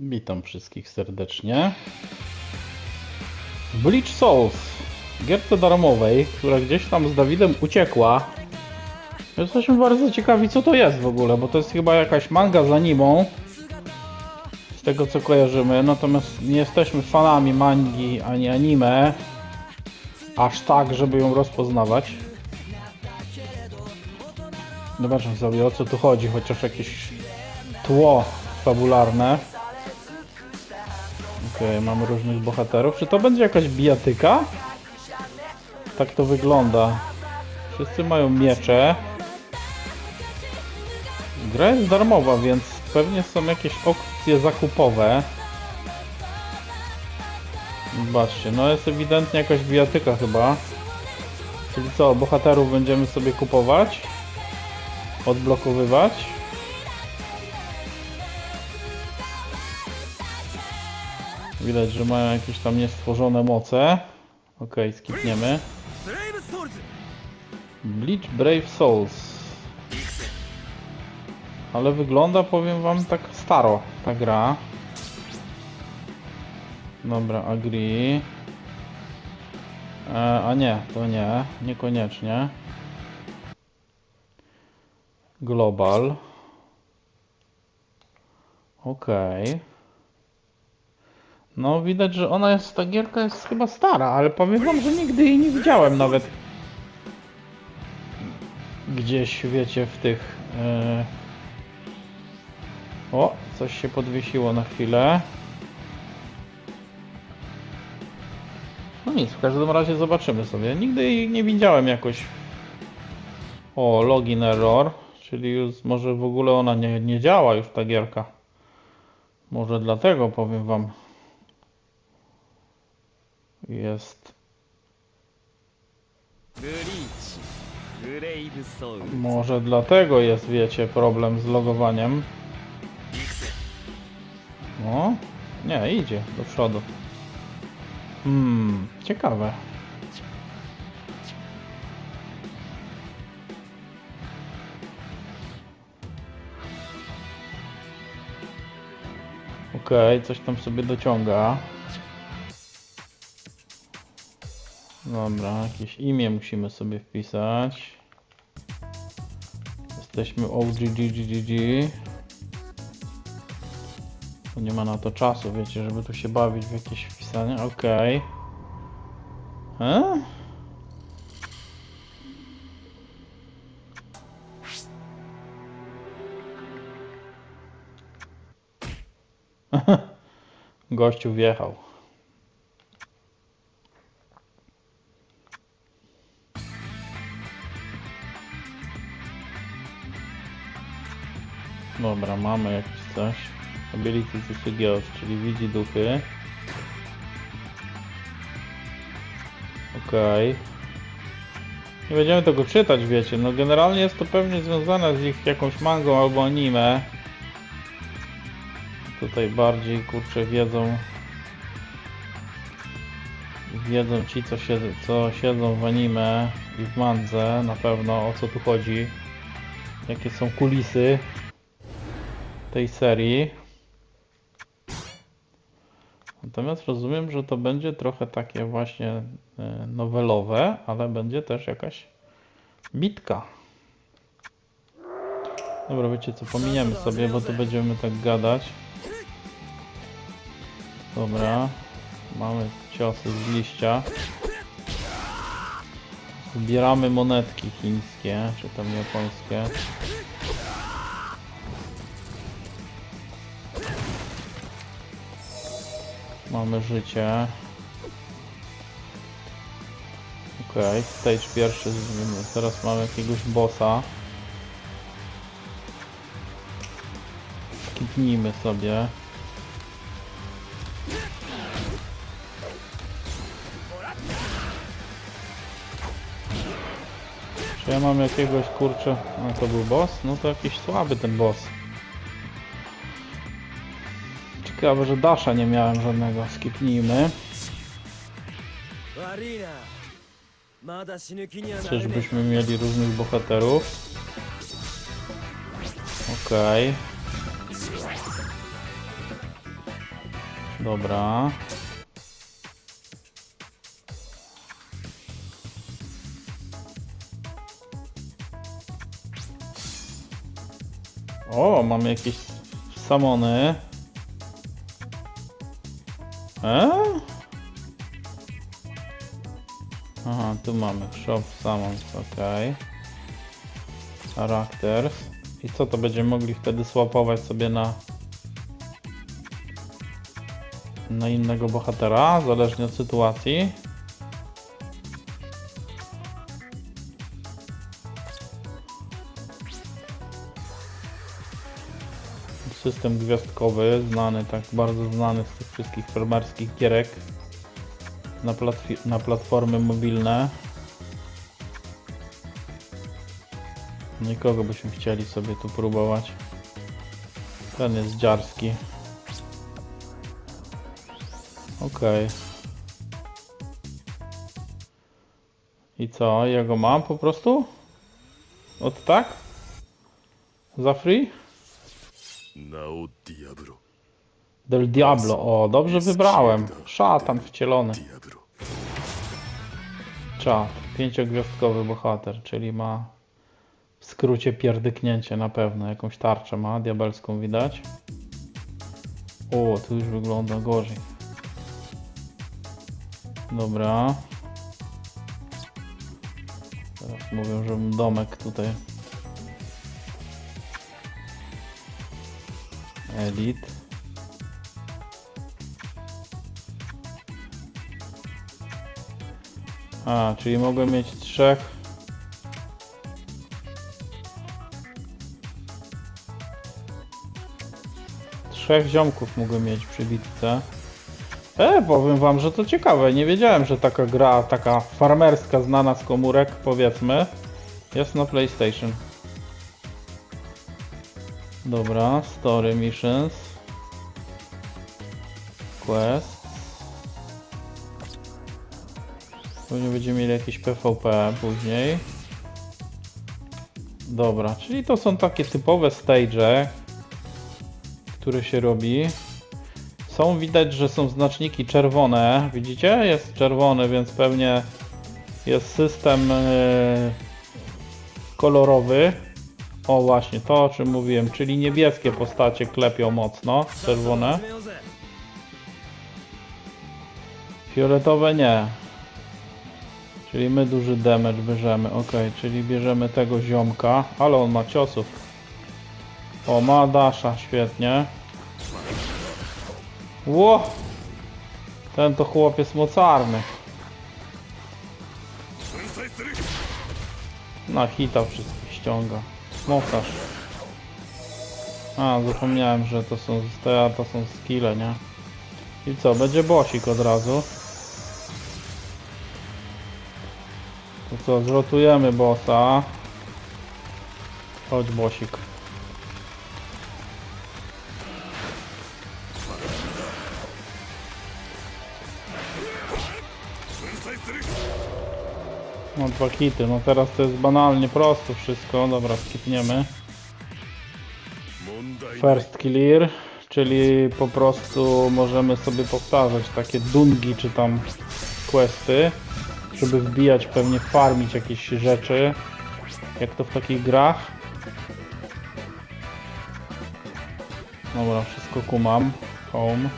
Witam wszystkich serdecznie. Bleach Souls, gierce darmowej, która gdzieś tam z Dawidem uciekła. Jesteśmy bardzo ciekawi co to jest w ogóle, bo to jest chyba jakaś manga z animą. Z tego co kojarzymy, natomiast nie jesteśmy fanami mangi ani anime. Aż tak, żeby ją rozpoznawać. Zobaczmy sobie o co tu chodzi, chociaż jakieś tło fabularne. Okej, mamy różnych bohaterów. Czy to będzie jakaś bijatyka? Tak to wygląda. Wszyscy mają miecze. Gra jest darmowa, więc pewnie są jakieś opcje zakupowe. Zobaczcie, no jest ewidentnie jakaś bijatyka chyba. Czyli co, bohaterów będziemy sobie kupować? Odblokowywać? Widać, że mają jakieś tam niestworzone moce. Ok, skipniemy. Bleach Brave Souls. Ale wygląda, powiem wam, tak staro ta gra. Dobra, agree. E, a nie, to nie, niekoniecznie. Global. Okej. Okay. No widać, że ona jest, ta gierka jest chyba stara, ale powiem wam, że nigdy jej nie widziałem nawet gdzieś, wiecie, w tych... e, O, coś się podwiesiło na chwilę. No nic, w każdym razie zobaczymy sobie. Nigdy jej nie widziałem jakoś... O, login error, czyli już może w ogóle ona nie, nie działa już ta gierka. Może dlatego powiem wam jest. Może dlatego jest, wiecie, problem z logowaniem. No, nie, idzie do przodu. Hmm, ciekawe. Okej, okay, coś tam sobie dociąga. Dobra, jakieś imię musimy sobie wpisać. Jesteśmy OGGGG. To nie ma na to czasu, wiecie, żeby tu się bawić w jakieś wpisanie. Okej. E? Gościu wjechał. Dobra, mamy jakieś coś. Ability to suggest, czyli widzi duchy. Okej. Nie będziemy tego czytać, wiecie. No generalnie jest to pewnie związane z ich jakąś mangą albo anime. Tutaj bardziej, kurczę, wiedzą... Wiedzą ci, co, siedzą, co siedzą w anime i w mandze, na pewno o co tu chodzi. Jakie są kulisy tej serii. Natomiast rozumiem, że to będzie trochę takie właśnie e, nowelowe, ale będzie też jakaś bitka. Dobra, wiecie co, pominiemy sobie, bo tu będziemy tak gadać. Dobra, mamy ciosy z liścia. Zbieramy monetki chińskie, czy tam japońskie. Mamy życie. Okej, stage pierwszy. z- Teraz mamy jakiegoś bossa. Skipnijmy sobie. Czy ja mam jakiegoś kurczę... No to był boss? No to jakiś słaby ten boss. Ciekawe, że Dasha nie miałem żadnego. Skipnijmy. Czyżbyśmy mieli różnych bohaterów? Okej. Okay. Dobra. O, mamy jakieś samony. E? Aha, tu mamy shop summons, ok. Characters. I co to będziemy mogli wtedy swapować sobie na na innego bohatera, zależnie od sytuacji. System gwiazdkowy, znany, tak bardzo znany z tych wszystkich farmerskich gierek na, na platformy mobilne. Nikogo byśmy chcieli sobie tu próbować. Ten jest dziarski. Okej. I co? Ja go mam po prostu? Od tak? Za free? Nao Diablo. Del Diablo, o, dobrze wybrałem. Szatan wcielony. Diablo. Czad, pięciogwiazdkowy bohater, czyli ma w skrócie pierdyknięcie na pewno. Jakąś tarczę ma, diabelską widać. O, tu już wygląda gorzej. Dobra. Teraz mówią, żebym domek tutaj Elit. A, czyli mogę mieć trzech. Trzech ziomków mogę mieć przy bitce. E, powiem wam, że to ciekawe. Nie wiedziałem, że taka gra, taka farmerska, znana z komórek, powiedzmy, jest na PlayStation. Dobra, story missions. Quest. Pewnie będziemy mieli jakieś PvP później. Dobra, czyli to są takie typowe stage, które się robi. Są widać, że są znaczniki czerwone. Widzicie? Jest czerwony, więc pewnie jest system e, kolorowy. O właśnie, to o czym mówiłem, czyli niebieskie postacie klepią mocno, czerwone. Fioletowe nie. Czyli my duży damage bierzemy, ok, czyli bierzemy tego ziomka, ale on ma ciosów. O, ma dasza, świetnie. Ło! Ten to chłopiec mocarny. Na hita wszystkich ściąga. Mocarz. A, zapomniałem, że to są, te, to są skille, nie? I co, będzie bosik od razu. To co, zrotujemy bossa. Chodź bosik. dwa. No teraz to jest banalnie prosto wszystko. Dobra, skipniemy. First clear, czyli po prostu możemy sobie powtarzać takie dungi czy tam questy, żeby wbijać, pewnie farmić jakieś rzeczy, jak to w takich grach. Dobra, wszystko kumam. Home.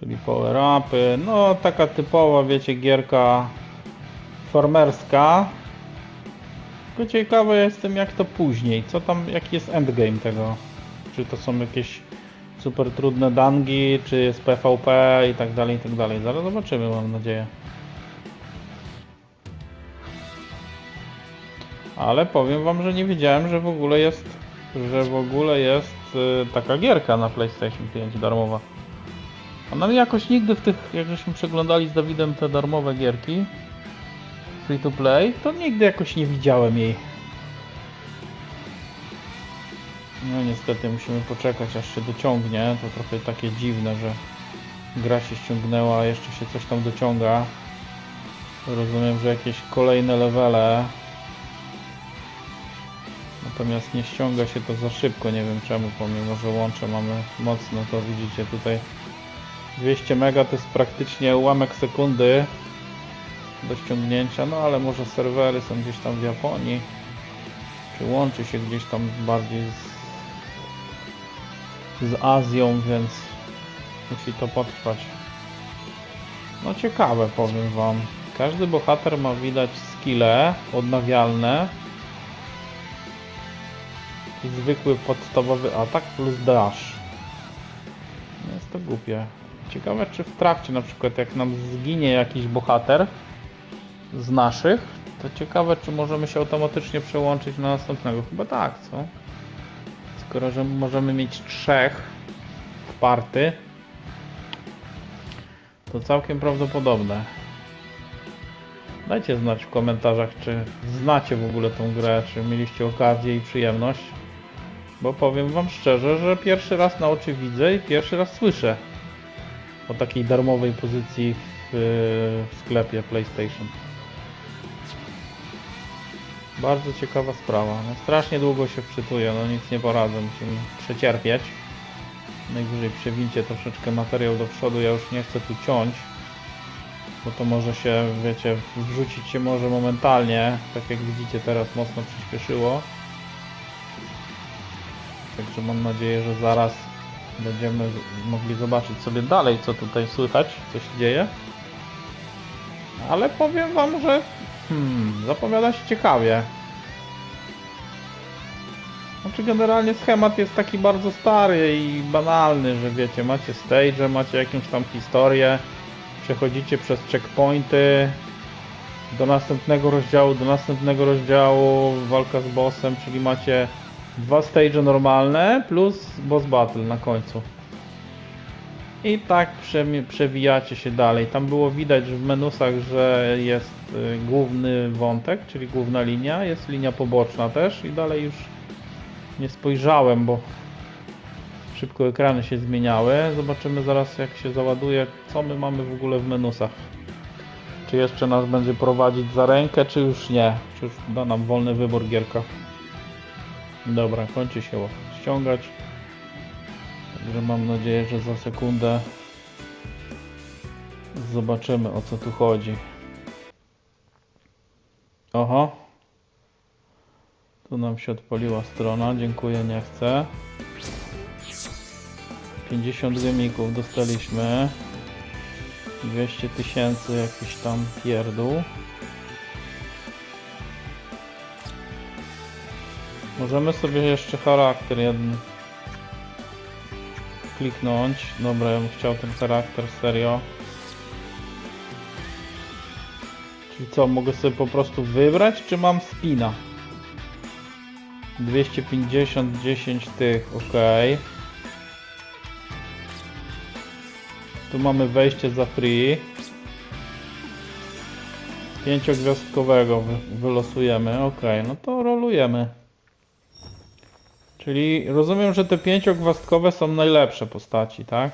Czyli power upy, no taka typowa, wiecie, gierka farmerska. Tylko ciekawy jestem jak to później, co tam, jaki jest endgame tego. Czy to są jakieś super trudne dangi, czy jest PvP i tak dalej, i tak dalej. Zaraz zobaczymy, mam nadzieję. Ale powiem wam, że nie wiedziałem, że w ogóle jest, że w ogóle jest y, taka gierka na PlayStation 5 darmowa. Ona mi jakoś nigdy w tych, jak żeśmy przeglądali z Dawidem te darmowe gierki free to play, to nigdy jakoś nie widziałem jej. No niestety musimy poczekać aż się dociągnie. To trochę takie dziwne, że gra się ściągnęła, a jeszcze się coś tam dociąga. Rozumiem, że jakieś kolejne levele. Natomiast nie ściąga się to za szybko, nie wiem czemu, pomimo że łącze mamy mocno, to widzicie tutaj 200 mega to jest praktycznie ułamek sekundy do ściągnięcia, no ale może serwery są gdzieś tam w Japonii, czy łączy się gdzieś tam bardziej z, z Azją, więc musi to potrwać. No ciekawe powiem wam. Każdy bohater ma widać skille odnawialne i zwykły podstawowy atak plus dash. Jest to głupie. Ciekawe czy w trakcie na przykład jak nam zginie jakiś bohater z naszych, to ciekawe czy możemy się automatycznie przełączyć na następnego. Chyba tak, co? Skoro że możemy mieć trzech w party, to całkiem prawdopodobne. Dajcie znać w komentarzach, czy znacie w ogóle tą grę, czy mieliście okazję i przyjemność. Bo powiem wam szczerze, że pierwszy raz na oczy widzę i pierwszy raz słyszę o takiej darmowej pozycji w, w sklepie PlayStation. Bardzo ciekawa sprawa. No, strasznie długo się wczytuję, no nic nie poradzę, musimy przecierpieć. Najwyżej przewincie troszeczkę materiał do przodu, ja już nie chcę tu ciąć, bo to może się, wiecie, wrzucić się może momentalnie, tak jak widzicie teraz mocno przyspieszyło. Także mam nadzieję, że zaraz będziemy mogli zobaczyć sobie dalej, co tutaj słychać, co się dzieje. Ale powiem wam, że hmm, zapowiada się ciekawie. Znaczy generalnie schemat jest taki bardzo stary i banalny, że wiecie, macie stage, macie jakąś tam historię, przechodzicie przez checkpointy do następnego rozdziału, do następnego rozdziału, walka z bossem, czyli macie dwa stage normalne plus boss battle na końcu. I tak przewijacie się dalej. Tam było widać w menusach, że jest y, główny wątek, czyli główna linia, jest linia poboczna też i dalej już nie spojrzałem, bo szybko ekrany się zmieniały. Zobaczymy zaraz jak się załaduje, co my mamy w ogóle w menusach. Czy jeszcze nas będzie prowadzić za rękę, czy już nie? Czy już da nam wolny wybór gierka? Dobra, kończy się ściągać. Także mam nadzieję, że za sekundę zobaczymy o co tu chodzi. Oho. Tu nam się odpaliła strona, dziękuję, nie chcę. 50 gemików dostaliśmy. 200 tysięcy jakiś tam pierdół. Możemy sobie jeszcze charakter jeden kliknąć. Dobra, ja bym chciał ten charakter serio. Czyli co, mogę sobie po prostu wybrać, czy mam spina? 250, 10 tych, ok. Tu mamy wejście za free. Pięciogwiazdkowego wy- wylosujemy, ok, no to rolujemy. Czyli rozumiem, że te pięciogwastkowe są najlepsze postaci, tak?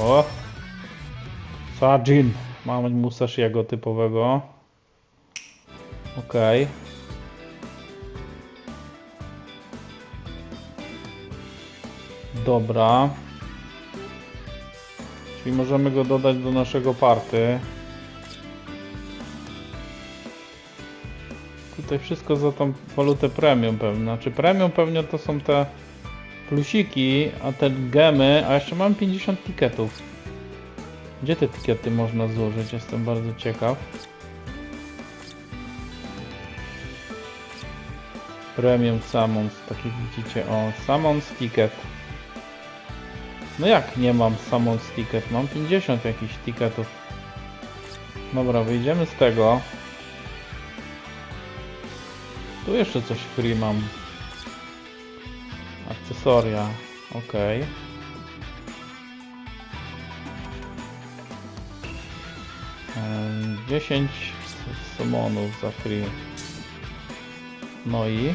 O! Sajin. Mamy Musashiego typowego. Okej. Okay. Dobra. Czyli możemy go dodać do naszego party. Tutaj wszystko za tą walutę premium pewnie. Znaczy premium pewnie to są te plusiki, a te gemy, a jeszcze mam 50 tiketów. Gdzie te tikety można zużyć? Jestem bardzo ciekaw. Premium Summons, taki widzicie, o, Summons Ticket. No jak nie mam Summons Ticket? Mam 50 jakichś tiketów. Dobra, wyjdziemy z tego. Tu jeszcze coś free mam. Akcesoria. Em, 10 summonów za free. No i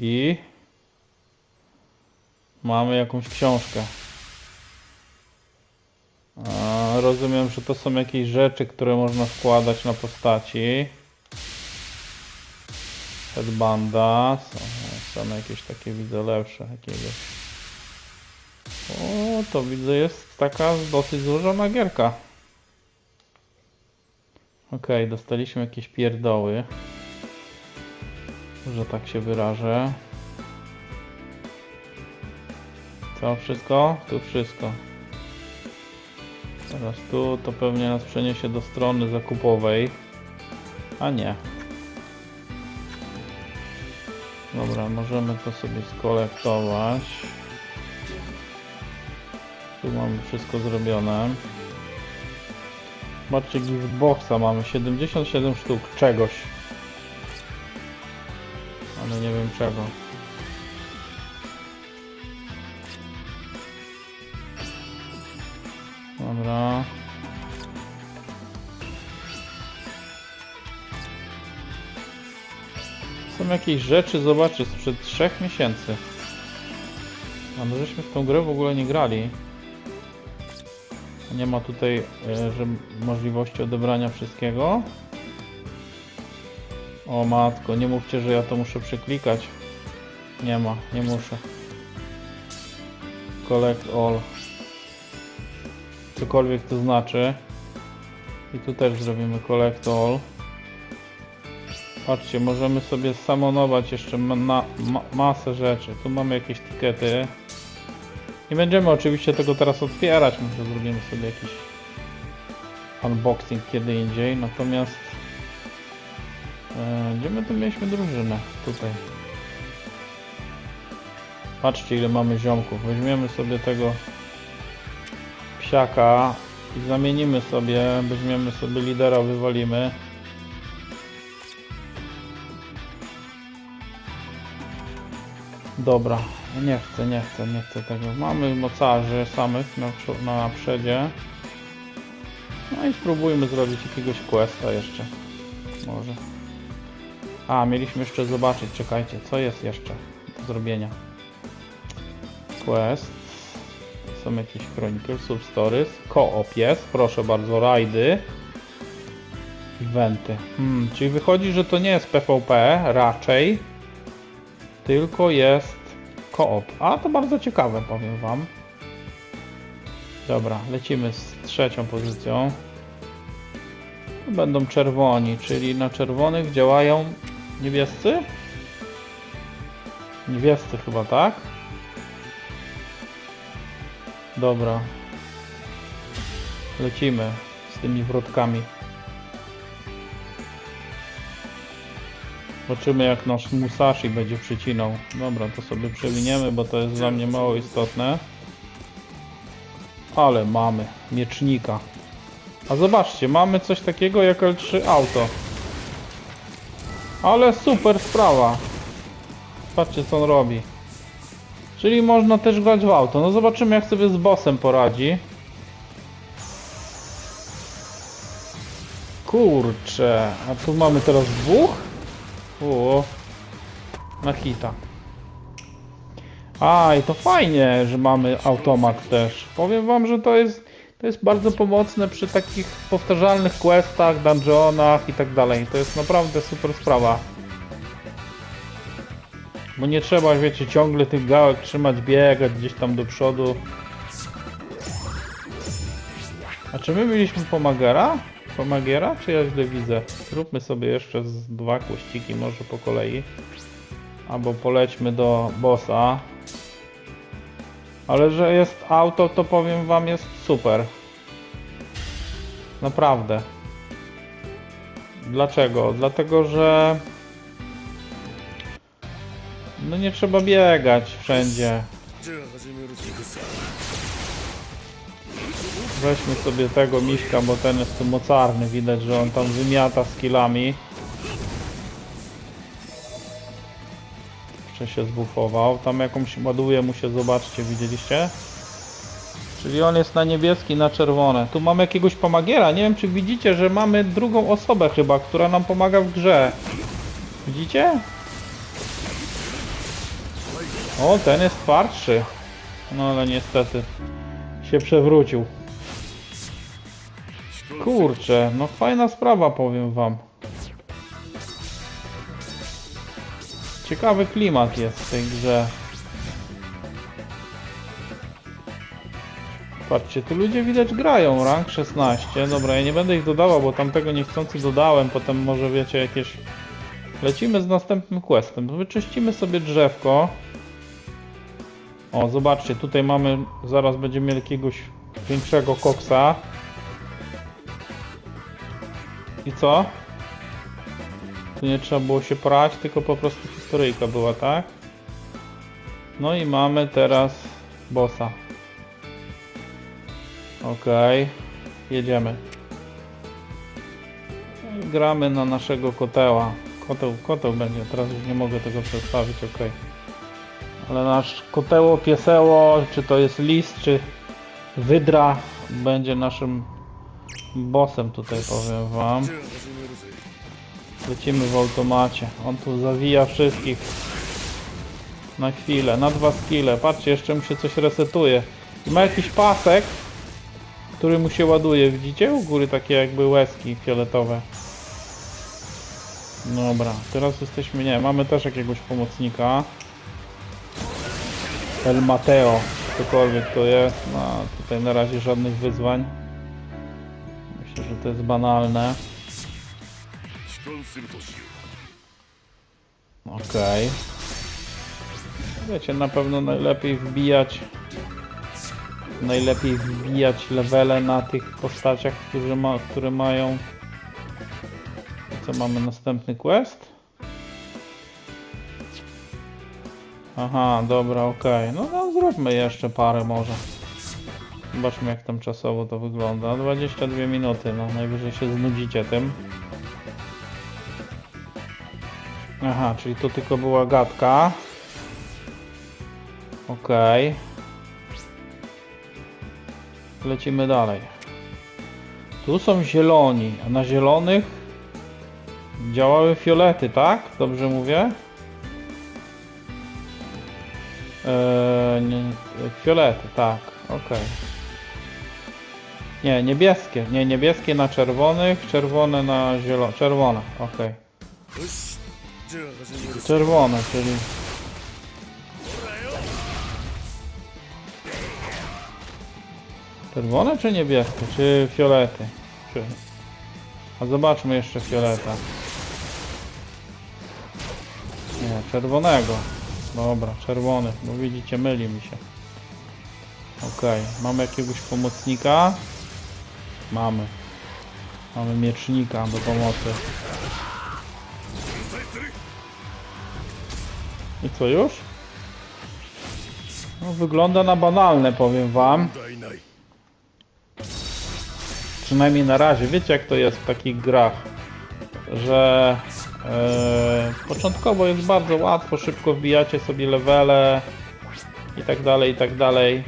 I mamy jakąś książkę. Rozumiem, że to są jakieś rzeczy, które można wkładać na postaci. Headbanda. Są, są jakieś takie widzę lepsze jakiegoś. O, to widzę jest taka dosyć złożona gierka. Okej, dostaliśmy jakieś pierdoły. Że tak się wyrażę. Co, wszystko? Tu wszystko. Teraz tu to pewnie nas przeniesie do strony zakupowej. A nie. Dobra, możemy to sobie skolektować. Tu mamy wszystko zrobione. Zobaczcie, giftboxa mamy 77 sztuk czegoś. Ale nie wiem czego. Jakieś rzeczy, zobaczcie, sprzed 3 miesięcy. A my żeśmy w tą grę w ogóle nie grali. Nie ma tutaj e, że możliwości odebrania wszystkiego. O matko, nie mówcie, że ja to muszę przeklikać. Nie ma, nie muszę. Collect all. Cokolwiek to znaczy. I tu też zrobimy collect all. Patrzcie, możemy sobie samonować jeszcze na, ma, masę rzeczy. Tu mamy jakieś tikety. Nie będziemy oczywiście tego teraz otwierać, może zrobimy sobie jakiś unboxing kiedy indziej, natomiast e, gdzie my tu mieliśmy drużynę? Tutaj. Patrzcie ile mamy ziomków. Weźmiemy sobie tego psiaka i zamienimy sobie, weźmiemy sobie lidera, wywalimy. Dobra, nie chcę, nie chcę, nie chcę tego. Mamy mocarzy samych na, na. No i spróbujmy zrobić jakiegoś questa jeszcze. Może. A, mieliśmy jeszcze zobaczyć, czekajcie, co jest jeszcze do zrobienia. Quest. Są jakieś Chronicles, Substories. Koop jest, proszę bardzo, rajdy. Eventy. Hmm, czyli wychodzi, że to nie jest PvP raczej, tylko jest koop. A to bardzo ciekawe, powiem wam. Dobra, lecimy z trzecią pozycją. Będą czerwoni, czyli na czerwonych działają niebiescy? Niebiescy chyba, tak? Dobra. Lecimy z tymi wrotkami. Zobaczymy jak nasz Musashi będzie przycinał. Dobra, to sobie przewiniemy, bo to jest dla mnie mało istotne. Ale mamy miecznika. A zobaczcie, mamy coś takiego jak L3 auto. Ale super sprawa. Patrzcie co on robi. Czyli można też grać w auto. No zobaczymy jak sobie z bossem poradzi. Kurczę, a tu mamy teraz dwóch? O, na hita. A, i to fajnie, że mamy automat też. Powiem wam, że to jest, to jest bardzo pomocne przy takich powtarzalnych questach, dungeonach i tak dalej. To jest naprawdę super sprawa. Bo nie trzeba, wiecie, ciągle tych gałek trzymać, biegać gdzieś tam do przodu. A czy my mieliśmy pomagera? Pomagiera, czy ja źle widzę? Zróbmy sobie jeszcze z dwa kłościki może po kolei. Albo polećmy do bossa. Ale że jest auto, to powiem wam jest super. Naprawdę. Dlaczego? Dlatego, że no nie trzeba biegać wszędzie. Weźmy sobie tego miśka, bo ten jest tu mocarny. Widać, że on tam wymiata skillami. Jeszcze się zbufował. Tam jakąś ładuje mu się, zobaczcie, widzieliście? Czyli on jest na niebieski, na czerwone. Tu mamy jakiegoś pomagiera. Nie wiem, czy widzicie, że mamy drugą osobę chyba, która nam pomaga w grze. Widzicie? O, ten jest twardszy. No ale niestety się przewrócił. Kurczę, no fajna sprawa powiem wam. Ciekawy klimat jest w tej grze. Patrzcie, tu ludzie widać grają, rank 16. Dobra, ja nie będę ich dodawał, bo tamtego niechcący dodałem, potem może wiecie jakieś... Lecimy z następnym questem. Wyczyścimy sobie drzewko. O, zobaczcie, tutaj mamy, zaraz będziemy mieli jakiegoś większego koksa. I co? Tu nie trzeba było się prać, tylko po prostu historyjka była, tak? No i mamy teraz bossa. Okej, jedziemy. No i Gramy na naszego koteła. Koteł, koteł będzie, teraz już nie mogę tego przedstawić, okej. Ale nasz koteło, pieseło, czy to jest list, czy wydra, będzie naszym bossem tutaj powiem wam. Lecimy w automacie. On tu zawija wszystkich. Na chwilę, na dwa skille. Patrzcie, jeszcze mu się coś resetuje. I ma jakiś pasek, który mu się ładuje. Widzicie u góry takie jakby łezki fioletowe. Dobra, teraz jesteśmy, nie, mamy też jakiegoś pomocnika. El Mateo, cokolwiek to jest. No, tutaj na razie żadnych wyzwań. Myślę, że to jest banalne. Okej. Okay. Wiecie, na pewno najlepiej wbijać najlepiej wbijać levele na tych postaciach, które, ma, które mają co mamy następny quest? Aha, dobra, okej. Okay. No, no zróbmy jeszcze parę może. Zobaczmy jak tam czasowo to wygląda. 22 minuty, no najwyżej się znudzicie tym. Aha, czyli to tylko była gadka. Okej. Lecimy dalej. Tu są zieloni, a na zielonych działały fiolety, tak? Dobrze mówię? Eee, nie, fiolety, tak, okej. Nie, niebieskie. Nie, niebieskie na czerwonych, czerwone na zielone. Czerwone, okej. Czerwone, czyli... Czerwone czy niebieskie? Czy fiolety? Czy... A zobaczmy jeszcze fioleta. Nie, czerwonego. Dobra, czerwony, bo widzicie, myli mi się. Okej, mamy jakiegoś pomocnika. Mamy. Mamy miecznika do pomocy. I co już? No, wygląda na banalne, powiem wam. Przynajmniej na razie. Wiecie jak to jest w takich grach, że yy, początkowo jest bardzo łatwo, szybko wbijacie sobie levele i tak dalej, i tak dalej.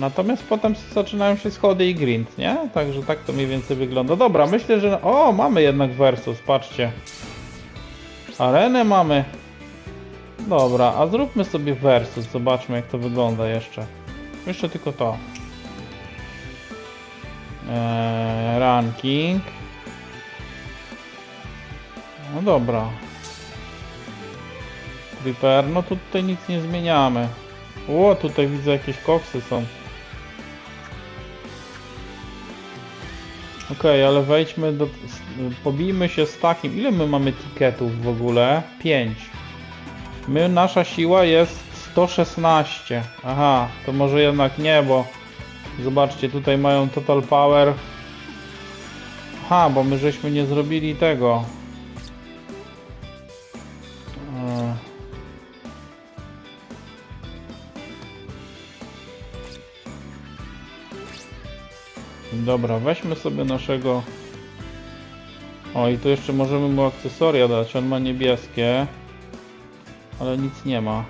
Natomiast potem zaczynają się schody i grind, nie? Także tak to mniej więcej wygląda. Dobra, myślę, że... O, mamy jednak versus, patrzcie. Arenę mamy. Dobra, a zróbmy sobie versus, zobaczmy jak to wygląda jeszcze. Jeszcze tylko to. Eee, ranking. No dobra. Repair, no tutaj nic nie zmieniamy. O, tutaj widzę jakieś koksy są. Okej, ale wejdźmy do... Pobijmy się z takim... Ile my mamy tiketów w ogóle? 5. My, nasza siła jest 116. Aha, to może jednak nie, bo... Zobaczcie, tutaj mają Total Power. Aha, bo my żeśmy nie zrobili tego. Dobra, weźmy sobie naszego... O, i tu jeszcze możemy mu akcesoria dać. On ma niebieskie. Ale nic nie ma.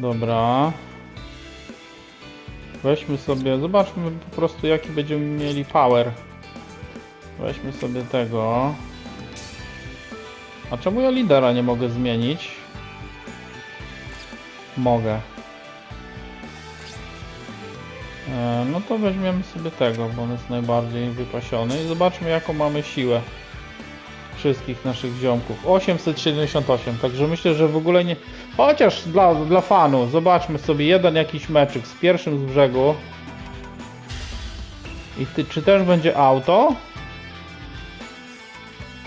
Dobra. Weźmy sobie, zobaczmy po prostu jaki będziemy mieli power. Weźmy sobie tego. A czemu ja lidera nie mogę zmienić? Mogę. No to weźmiemy sobie tego, bo on jest najbardziej wypasiony i zobaczmy jaką mamy siłę wszystkich naszych ziomków. 878, także myślę, że w ogóle nie... Chociaż dla, dla fanu, zobaczmy sobie jeden jakiś meczyk z pierwszym z brzegu. I ty, czy też będzie auto?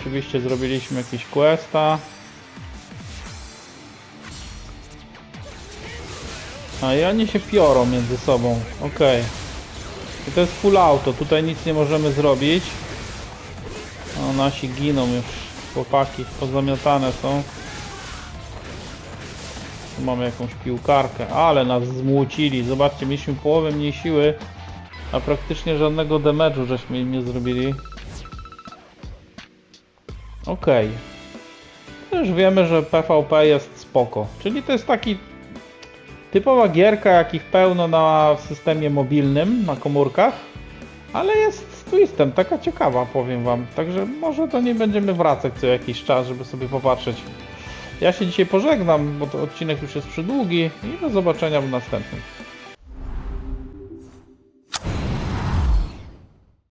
Oczywiście zrobiliśmy jakieś questa. A i oni się piorą między sobą. Okej. I to jest full auto, tutaj nic nie możemy zrobić. O, nasi giną już. Chłopaki pozamiatane są. Tu mamy jakąś piłkarkę, ale nas zmłocili. Zobaczcie, mieliśmy połowę mniej siły, a praktycznie żadnego damage'u żeśmy im nie zrobili. Okej. To Już wiemy, że PvP jest spoko. Czyli to jest taki typowa gierka, jakich pełno na systemie mobilnym, na komórkach. Ale jest z twistem, taka ciekawa, powiem wam. Także może do niej będziemy wracać co jakiś czas, żeby sobie popatrzeć. Ja się dzisiaj pożegnam, bo to odcinek już jest przydługi i do zobaczenia w następnym.